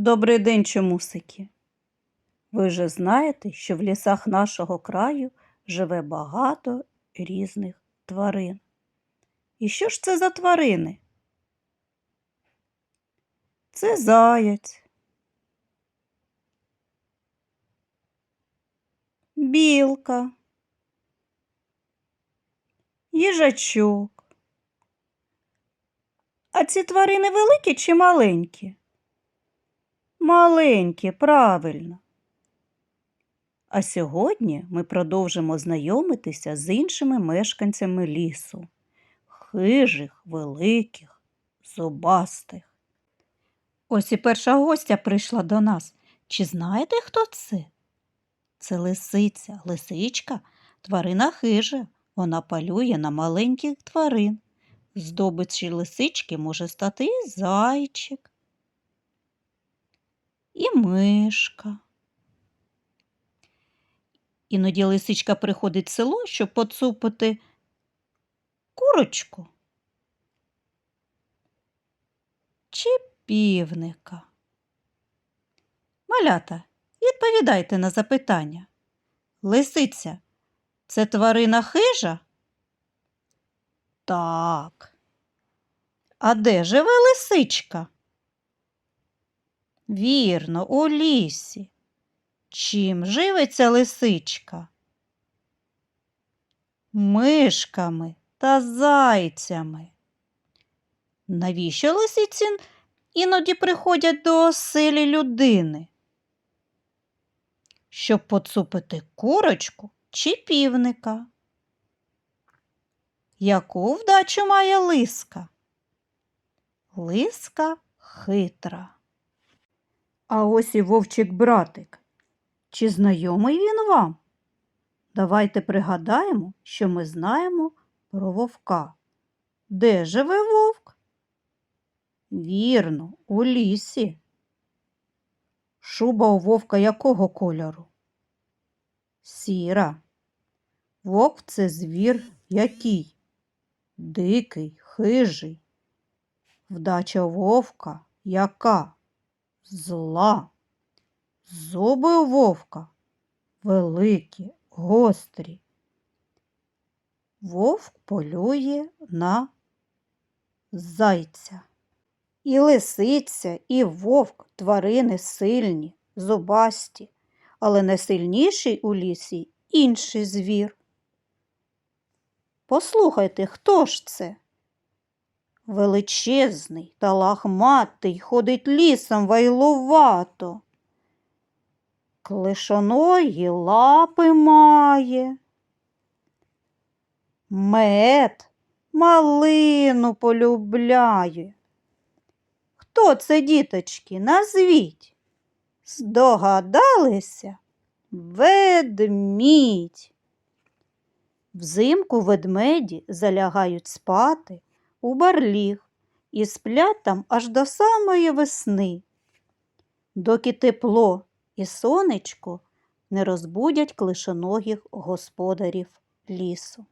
Добрий день, чомусики. Ви же знаєте, що в лісах нашого краю живе багато різних тварин. І що ж це за тварини? Це заяць, білка, їжачок. А ці тварини великі чи маленькі? Маленькі, правильно. А сьогодні ми продовжимо знайомитися з іншими мешканцями лісу. Хижих, великих, зубастих. Ось і перша гостя прийшла до нас. Чи знаєте, хто це? Це лисиця, лисичка, тварина хижа. Вона полює на маленьких тварин. Здобичі лисички може стати і зайчик, і мишка. Іноді лисичка приходить в село, щоб поцупити курочку чи півника. Малята, відповідайте на запитання. Лисиця це тварина хижа? Так. А де живе лисичка? Вірно, у лісі. Чим живиться лисичка? Мишками та зайцями. Навіщо лисиці іноді приходять до оселі людини? Щоб поцупити курочку чи півника. Яку вдачу має лиска? Лиска хитра. А ось і вовчик братик. Чи знайомий він вам? Давайте пригадаємо, що ми знаємо про вовка. Де живе вовк? Вірно, у лісі. Шуба у вовка якого кольору? Сіра. Вовк це звір який? Дикий, хижий. Вдача вовка яка? Зла. Зуби у вовка великі, гострі. Вовк полює на зайця. І лисиця, і вовк тварини сильні, зубасті, але найсильніший у лісі інший звір. Послухайте, хто ж це? Величезний та лахматий ходить лісом вайлувато. Клишоної лапи має. Мед малину полюбляє. Хто це, діточки, назвіть? Здогадалися? Ведмідь. Взимку ведмеді залягають спати у барліг і сплять там аж до самої весни, доки тепло і сонечко не розбудять клишоногих господарів лісу.